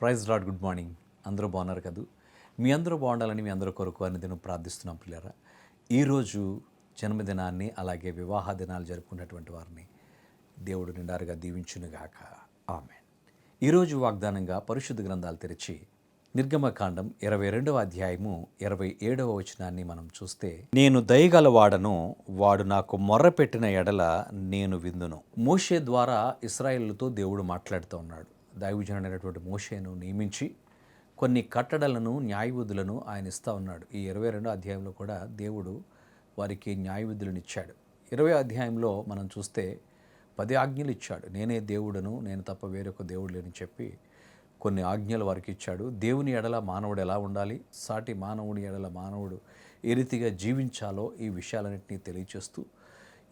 Praise lord good morning. అందరూ బాగున్నారు కదా? మీ అందరూ బాగుండాలని మీ అందరూ కొరకు అని దినం ప్రార్థిస్తున్నాం పిల్లరా. ఈరోజు జన్మదినాన్ని అలాగే వివాహ దినాలు జరుపుకున్నటువంటి వారిని దేవుడు నిండారుగా దీవించునుగాక ఆమె ఈరోజు వాగ్దానంగా పరిశుద్ధ గ్రంథాలు తెరిచి నిర్గమకాండం ఇరవై రెండవ అధ్యాయము ఇరవై ఏడవ వచనాన్ని మనం చూస్తే నేను దయగలవాడను వాడు నాకు మొర్ర పెట్టిన ఎడల నేను విందును. మోషే ద్వారా ఇస్రాయిల్తో దేవుడు మాట్లాడుతూ ఉన్నాడు. దైవజనుడైనటువంటి మోషేను నియమించి కొన్ని కట్టడలను న్యాయవిధులను ఆయన ఇస్తూ ఉన్నాడు. ఈ ఇరవై రెండో అధ్యాయంలో కూడా దేవుడు వారికి న్యాయవిధులను ఇచ్చాడు. ఇరవై అధ్యాయంలో మనం చూస్తే పది ఆజ్ఞలు ఇచ్చాడు. నేనే దేవుడను నేను తప్ప వేరొక దేవుడు లేని చెప్పి కొన్ని ఆజ్ఞలు వారికి ఇచ్చాడు. దేవుని ఎడల మానవుడు ఎలా ఉండాలి? సాటి మానవుని ఎడల మానవుడు ఏ రీతిగా జీవించాలో ఈ విషయాలన్నింటినీ తెలియచేస్తూ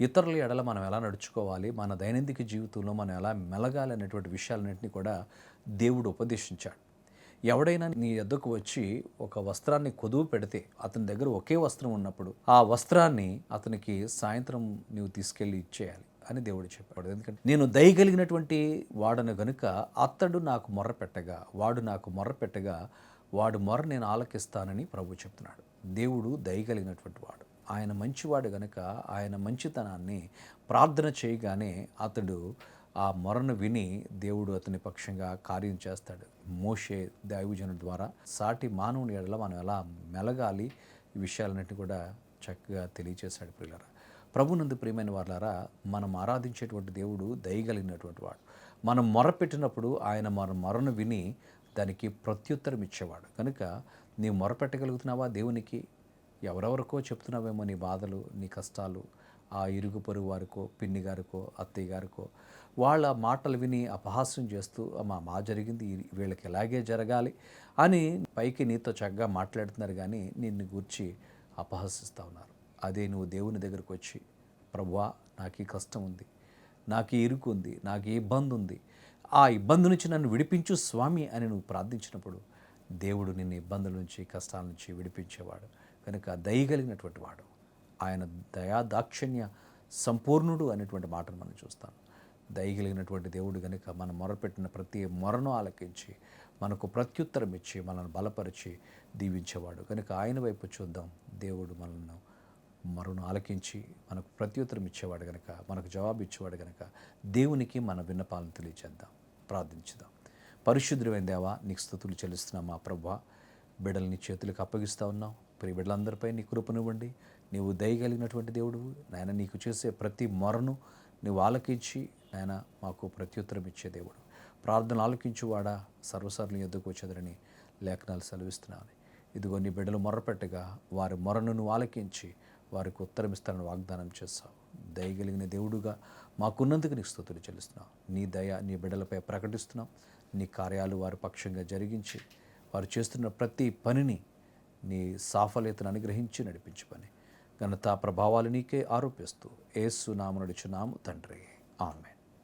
ఇతరుల ఎడల మనం ఎలా నడుచుకోవాలి మన దైనందిక జీవితంలో మనం ఎలా మెలగాలి అనేటువంటి విషయాలన్నింటినీ కూడా దేవుడు ఉపదేశించాడు. ఎవడైనా నీ ఎద్దకు వచ్చి ఒక వస్త్రాన్ని కొదువు పెడితే అతని దగ్గర ఒకే వస్త్రం ఉన్నప్పుడు ఆ వస్త్రాన్ని అతనికి సాయంత్రం నీవు తీసుకెళ్ళి ఇచ్చేయాలి అని దేవుడు చెప్పాడు. ఎందుకంటే నేను దయగలిగినటువంటి వాడను గనుక అతడు నాకు మొర్ర పెట్టగా వాడు నాకు మొర్ర పెట్టగా వాడు మొర్ర నేను ఆలకిస్తానని ప్రభు చెప్తున్నాడు. దేవుడు దయగలిగినటువంటి వాడు. ఆయన మంచివాడు గనుక ఆయన మంచితనాన్ని ప్రార్థన చేయగానే అతడు ఆ మొరను విని దేవుడు అతని పక్షంగా కార్యం చేస్తాడు. మోషే దైవజనుడు ద్వారా సాటి మానవుని ఎడల మనం ఎలా మెలగాలి? ఈ విషయాలన్నింటినీ కూడా చక్కగా తెలియచేశాడు ప్రియులరా. ప్రభునందు ప్రియమైన వాళ్ళారా మనం ఆరాధించేటువంటి దేవుడు దయగలిగినటువంటి వాడు. మనం మొరపెట్టినప్పుడు ఆయన మన మొరను విని దానికి ప్రత్యుత్తరం ఇచ్చేవాడు. కనుక నీవు మొరపెట్టగలుగుతున్నావా దేవునికి? ఎవరెవరికో చెప్తున్నావేమో నీ బాధలు నీ కష్టాలు ఆ ఇరుగు పొరుగు వారికో పిన్ని గారికో అత్తయ్య గారికో. వాళ్ళ మాటలు విని అపహాస్యం చేస్తూ అమ్మా మా జరిగింది వీళ్ళకి ఎలాగే జరగాలి అని పైకి నీతో చక్కగా మాట్లాడుతున్నారు కానీ నిన్ను గూర్చి అపహసిస్తూ ఉన్నారు. అదే నువ్వు దేవుని దగ్గరకు వచ్చి ప్రభువా నాకు ఈ కష్టం ఉంది నాకు ఈ ఇరుకు ఉంది నాకు ఈ ఇబ్బంది ఉంది. ఆ ఇబ్బంది నుంచి నన్ను విడిపించు స్వామి అని నువ్వు ప్రార్థించినప్పుడు దేవుడు నిన్ను ఇబ్బందుల నుంచి కష్టాల నుంచి విడిపించేవాడు. కనుక దయగలిగినటువంటి వాడు. ఆయన దయా దాక్షిణ్య సంపూర్ణుడు అనేటువంటి మాటను మనం చూస్తాం. దయగలిగినటువంటి దేవుడు కనుక మనం మొరపెట్టిన ప్రతి మొరను ఆలకించి మనకు ప్రత్యుత్తరం ఇచ్చి మనల్ని బలపరిచి దీవించేవాడు. కనుక ఆయన వైపు చూద్దాం. దేవుడు మనల్ని మరును ఆలకించి మనకు ప్రత్యుత్తరం ఇచ్చేవాడు కనుక మనకు జవాబు ఇచ్చేవాడు కనుక దేవునికి మన విన్నపాలను తెలియచేద్దాం. ప్రార్థించుదాం. పరిశుద్ధుడైన దేవా నీకు స్థుతులు చెల్లిస్తున్నాం మా ప్రభా. బిడ్డల్ని చేతులకు అప్పగిస్తా ఉన్నావు. ప్రియ బిడ్డలందరిపై నీ కృపనివ్వండి. నీవు దయగలిగినటువంటి దేవుడు నాయన నీకు చేసే ప్రతి మొరను నువ్వు ఆలకించి నాయన మాకు ప్రత్యుత్తరం ఇచ్చే దేవుడు. ప్రార్థన ఆలకించువాడా? సర్వసార్లు ఎద్దుకు వచ్చేదని లేఖనాలు సెలవిస్తున్నాను. ఇదిగో నీ బిడ్డలు మొర్రపెట్టగా వారి మొరను నువ్వు ఆలకించి వారికి ఉత్తరం వాగ్దానం చేస్తావు దయగలిగిన దేవుడుగా మాకున్నందుకు నీకు స్థుతులు చెల్లిస్తున్నావు నీ దయ నీ బిడ్డలపై ప్రకటిస్తున్నాం. నీ కార్యాలు వారి పక్షంగా జరిగించి వారు చేస్తున్న ప్రతి పనిని నీ సాఫల్యతను అనుగ్రహించి నడిపించు పని. ఘనత ప్రభావాలు నీకే ఆరోపిస్తూ ఏసు నామనుడిచున్నాము తండ్రి. ఆమె